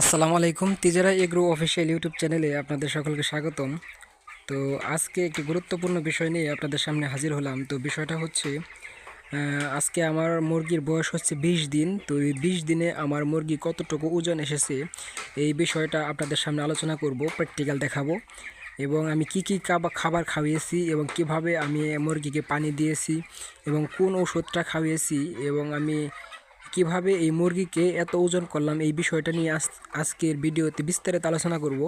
আসসালামু আলাইকুম, তিজারা agro official YouTube চ্যানেলে আপনাদের সকলকে স্বাগতম। তো আজকে একটি গুরুত্বপূর্ণ বিষয় নিয়ে আপনাদের সামনে হাজির হলাম। তো বিষয়টা হচ্ছে আজকে আমার মুরগির বয়স হচ্ছে বিশ দিন। তো এই বিশ দিনে আমার মুরগি কতটুকু ওজন এসেছে, এই বিষয়টা আপনাদের সামনে আলোচনা করব প্র্যাকটিক্যাল দেখাবো। এবং আমি কি কি খাবার খাওয়িয়েছি এবং কীভাবে আমি মুরগিকে পানি দিয়েছি এবং কোন ওষুধটা খাওয়িয়েছি এবং আমি কীভাবে এই মুরগিকে এত ওজন করলাম এই বিষয়টা নিয়ে আজ আজকের ভিডিওতে বিস্তারিত আলোচনা করব।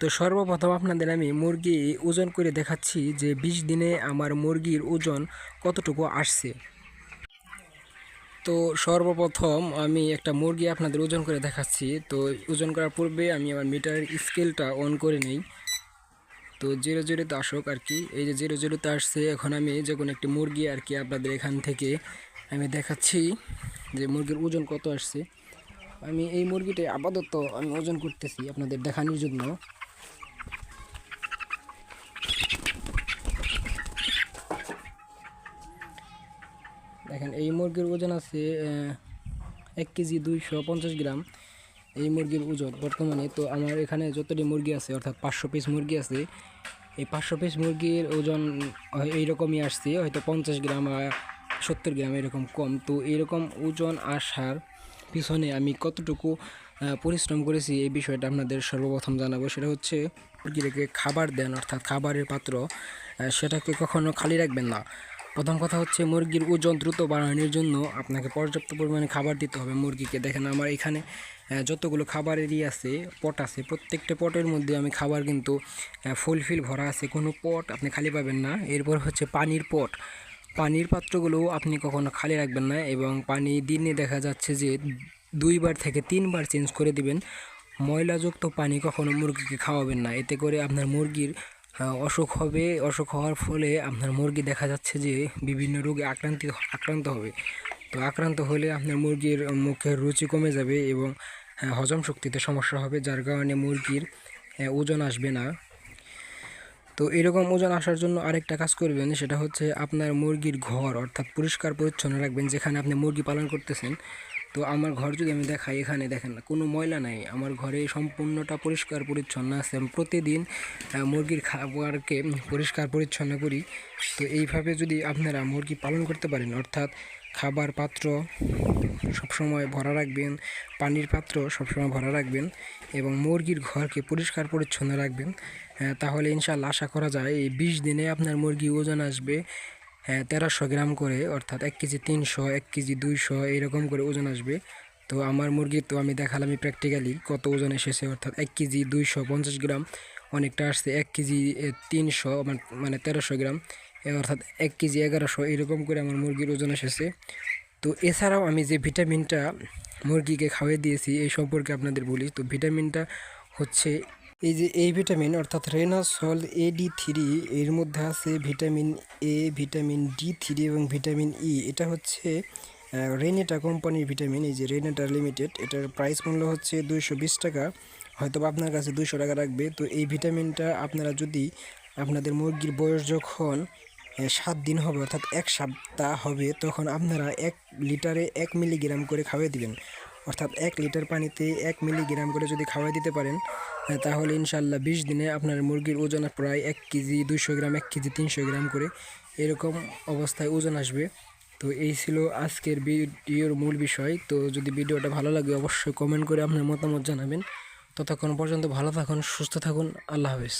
তো সর্বপ্রথম আপনাদের আমি মুরগি ওজন করে দেখাচ্ছি যে বিশ দিনে আমার মুরগির ওজন কতটুকু আসছে। তো সর্বপ্রথম আমি একটা মুরগি আপনাদের ওজন করে দেখাচ্ছি। তো ওজন করার পূর্বে আমি আমার মিটারের স্কেলটা অন করে নেই। তো জিরো জিরোতে আসুক আর কি। এই যে জিরো জিরোতে আসছে, এখন আমি যে কোনো একটি মুরগি আর কি আপনাদের এখান থেকে আমি দেখাচ্ছি। যে মুরগির ওজন কত আসছে। আমি এই মুরগিটা আপাতত আমি ওজন করতেছি আপনাদের দেখানোর জন্য। দেখেন, এই মুরগির ওজন আছে এক কেজি দুইশো পঞ্চাশ গ্রাম। এই মুরগির ওজন বর্তমানে তো আমার এখানে যতটি মুরগি আছে, অর্থাৎ পাঁচশো পিস মুরগি আছে, এই পাঁচশো পিস মুরগির ওজন এইরকমই আসছে, হয়তো পঞ্চাশ গ্রাম সত্তর গ্রাম এরকম কম। তো এরকম ওজন আসার পিছনে আমি কতটুকু পরিশ্রম করেছি এই বিষয়টা আপনাদের সর্বপ্রথম জানাব। সেটা হচ্ছে মুরগিটাকে খাবার দেন, অর্থাৎ খাবারের পাত্র সেটাকে কখনো খালি রাখবেন না। প্রথম কথা হচ্ছে মুরগির ওজন দ্রুত বাড়ানোর জন্য আপনাকে পর্যাপ্ত পরিমাণে খাবার দিতে হবে মুরগিকে। দেখেন আমার এখানে যতগুলো খাবারেরই আছে, পট আছে, প্রত্যেকটা পটের মধ্যে আমি খাবার কিন্তু ফুলফিল ভরা আছে। কোনো পট আপনি খালি পাবেন না। এরপর হচ্ছে পানির পট। পানির পাত্রগুলো আপনি কখনো খালি রাখবেন না এবং পানি দিনে দেখা যাচ্ছে যে দুইবার থেকে তিনবার চেঞ্জ করে দিবেন। ময়লাযুক্ত পানি কখনো মুরগিকে খাওয়াবেন না। এতে করে আপনার মুরগির অসুখ হবে। অসুখ হওয়ার ফলে আপনার মুরগি দেখা যাচ্ছে যে বিভিন্ন রোগে আক্রান্ত আক্রান্ত হবে। তো আক্রান্ত হলে আপনার মুরগির মুখের রুচি কমে যাবে এবং হজম শক্তিতে সমস্যা হবে, যার কারণে মুরগির ওজন আসবে না। তো এরকম ওজন আসার জন্য আরেকটা কাজ করবেন, সেটা হচ্ছে আপনার মুরগির ঘর অর্থাৎ পরিষ্কার পরিচ্ছন্ন রাখবেন, যেখানে আপনি মুরগি পালন করতেছেন। তো আমার ঘর যদি আমি দেখাই এখানে, দেখেন না কোনো ময়লা নাই, আমার ঘরে সম্পূর্ণটা পরিষ্কার পরিচ্ছন্ন আছে। আমি প্রতিদিন মুরগির খাবারকে পরিষ্কার পরিচ্ছন্ন করি। তো এইভাবে যদি আপনারা মুরগি পালন করতে পারেন, অর্থাৎ খাবার পাত্র সবসময় ভরা রাখবেন, পানির পাত্র সবসময় ভরা রাখবেন এবং মুরগির ঘরকে পরিষ্কার পরিচ্ছন্ন রাখবেন। তাহলে ইনশাল্লাহ আশা করা যায় এই বিশ দিনে আপনার মুরগি ওজন আসবে তেরোশো গ্রাম করে, অর্থাৎ এক কেজি তিনশো, এক কেজি দুইশো এরকম করে ওজন আসবে। তো আমার মুরগির তো আমি দেখালাম প্র্যাকটিক্যালি কত ওজন এসেছে, অর্থাৎ এক কেজি দুইশো পঞ্চাশ গ্রাম, অনেকটা আসছে এক কেজি তিনশো মানে তেরোশো গ্রাম অর্থাৎ এক কেজি এগারোশো এরকম করে আমার মুরগির ওজন এসেছে। তো এছাড়াও আমি যে ভিটামিনটা মুরগিকে খাওয়িয়ে দিয়েছি, এই সম্পর্কে আপনাদের বলি। তো ভিটামিনটা হচ্ছে এই যে এই ভিটামিন অর্থাৎ রেনাসল এ ডি থ্রি এর মধ্যে আছে vitamin A vitamin D three এবং ভিটামিন ই এটা হচ্ছে রেনেটা কোম্পানির ভিটামিন এই যে রেনেটা লিমিটেড এটার প্রাইস মূল্য হচ্ছে দুইশো বিশ টাকা। হয়তো আপনার কাছে দুইশো টাকা রাখবে। তো এই ভিটামিনটা আপনারা যদি আপনাদের মুরগির বয়স যখন সাত দিন হবে, অর্থাৎ এক সপ্তাহ হবে, তখন আপনারা এক লিটারে এক মিলিগ্রাম করে খাওয়াই দিবেন। অর্থাৎ এক লিটার পানিতে এক মিলিগ্রাম করে যদি খাওয়াই দিতে পারেন তাহলে ইনশাল্লাহ বিশ দিনে আপনার মুরগির ওজন প্রায় এক কেজি দুশো গ্রাম, এক কেজি, তিনশো গ্রাম করে এরকম অবস্থায় ওজন আসবে। তো এই ছিল আজকের ভিডিওর মূল বিষয়। তো যদি ভিডিওটা ভালো লাগে, অবশ্যই কমেন্ট করে আপনার মতামত জানাবেন। ততক্ষণ পর্যন্ত ভালো থাকুন, সুস্থ থাকুন, আল্লাহ হাফিজ।